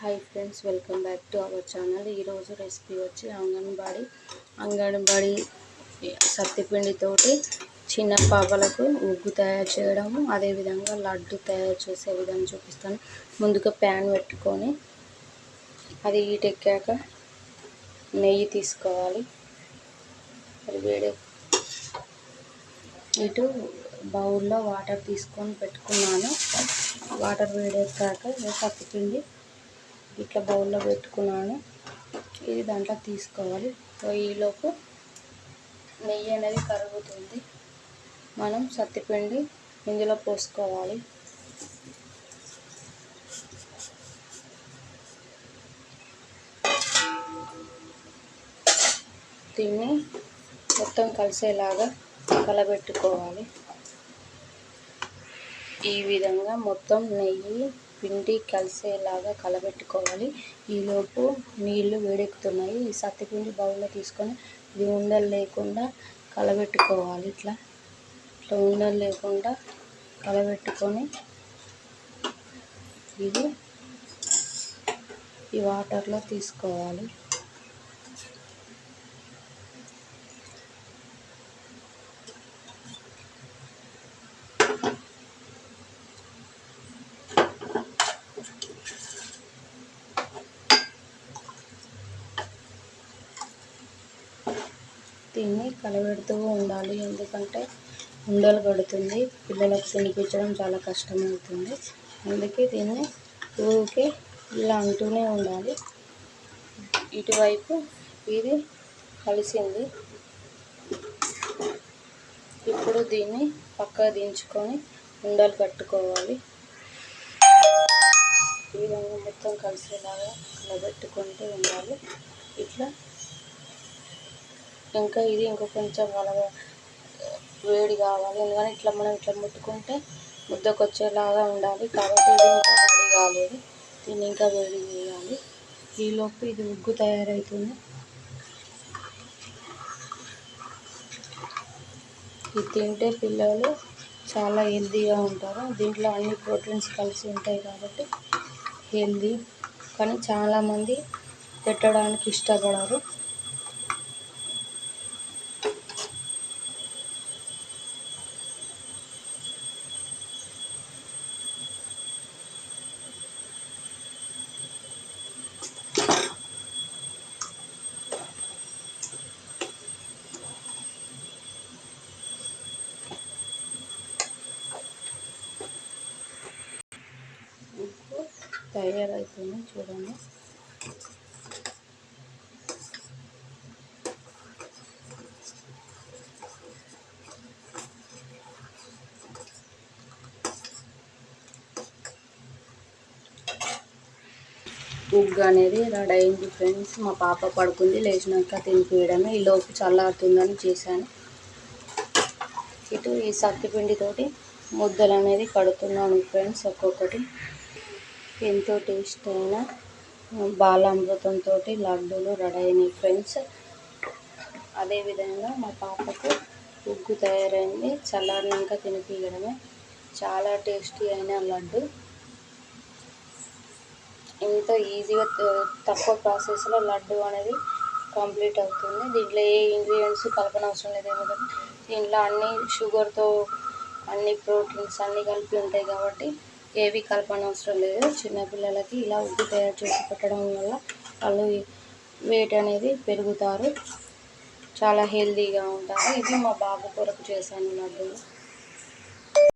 Hi friends welcome back to our channel ఈరోజు recipe వచ్చి అంగన్వాడీ అంగన్వాడీ సత్తిపిండితోటి చిన్న పాపలకు ఉగ్గు తయారు చేయడము అదేవిధంగా లడ్డు తయారు చేసే విధంగా చూపిస్తాను. ముందుగా ప్యాన్ పెట్టుకొని అది ఎక్కాక నెయ్యి తీసుకోవాలి. అది వేడే ఇటు బౌల్లో వాటర్ తీసుకొని పెట్టుకున్నాను. వాటర్ వేడెక్కాక సత్తిపిండి ఇట్లా బౌల్లో పెట్టుకున్నాను. ఇది దాంట్లో తీసుకోవాలి. ఈలోపు నెయ్యి అనేది కరుగుతుంది. మనం సత్తిపిండి ఇందులో పోసుకోవాలి. దీన్ని మొత్తం కలిసేలాగా కలబెట్టుకోవాలి. ఈ విధంగా మొత్తం నెయ్యి పిండి కలిసేలాగా కలబెట్టుకోవాలి. ఈలోపు నీళ్ళు వేడెక్కుతున్నాయి. ఈ సత్తిపిండి బౌల్లో తీసుకొని ఇది ఉండలు లేకుండా కలబెట్టుకోవాలి. ఇట్లా ఇట్లా ఉండలు లేకుండా కలబెట్టుకొని ఇది ఈ వాటర్లో తీసుకోవాలి. దీన్ని కలబెడుతూ ఉండాలి. ఎందుకంటే ఉండలు కడుతుంది పిల్లలకు తినిపించడం చాలా కష్టమవుతుంది. అందుకే దీన్ని ఊరికే ఇలా అంటూనే ఉండాలి. ఇటువైపు ఇది కలిసింది. ఇప్పుడు దీన్ని పక్క దించుకొని ఉండలు కట్టుకోవాలి ఈ విధంగా మొత్తం కలిసేలాగా కలబెట్టుకుంటూ ఉండాలి. ఇట్లా ఇంకా ఇది ఇంకా కొంచెం అలా వేడి కావాలి. ఎందుకంటే ఇట్లా మనం ఇట్లా ముట్టుకుంటే ముద్దకు వచ్చేలాగా ఉండాలి. కాబట్టి ఇది ఇంకా రెడీ కాలేదు. దీన్ని ఇంకా వేడి చేయాలి. ఈలోపు ఇది ఉగ్గు తయారవుతుంది ఇది తింటే పిల్లలు చాలా హెల్తీగా ఉంటారు. దీంట్లో అన్ని ప్రోటీన్స్ కలిసి ఉంటాయి కాబట్టి హెల్తీ. కానీ చాలామంది పెట్టడానికి ఇష్టపడరు. తయారవుతుంది చూడండి. ఉగ్గు అనేది రెడీ అయింది ఫ్రెండ్స్. మా పాప పడుకుంది లేచినాక తినిపియడమే. ఈ లోపు చల్లారుతుందని చేశాను. ఇటు ఈ సత్తిపిండితోటి ముద్దలు అనేది కడుతున్నాను ఫ్రెండ్స్ ఒక్కొక్కటి. ఎంతో టేస్ట్ అయిన బాలామృతంతో లడ్డూలు రెడీ అయినాయి ఫ్రెండ్స్. అదేవిధంగా మా పాపకు ఉగ్గు తయారైంది. చల్లారినాక తినిపించడమే చాలా టేస్టీ అయిన లడ్డు. ఎంతో ఈజీగా తక్కువ ప్రాసెస్లో లడ్డు అనేది కంప్లీట్ అవుతుంది. దీంట్లో ఏ ఇంగ్రీడియంట్స్ కలపన అవసరం లేదు ఎందుకంటే దీంట్లో అన్ని షుగర్తో అన్ని ప్రోటీన్స్ అన్నీ కలిపి ఉంటాయి కాబట్టి ఏవి కలపనవసరం లేదు. చిన్నపిల్లలకి ఇలా ఉగ్గు తయారు చేసి పెట్టడం వల్ల వాళ్ళు వెయిట్ అనేది పెరుగుతారు. చాలా హెల్దీగా ఉంటారు. ఇది మా బాబు కొరకు చేశాను లడ్డూలు.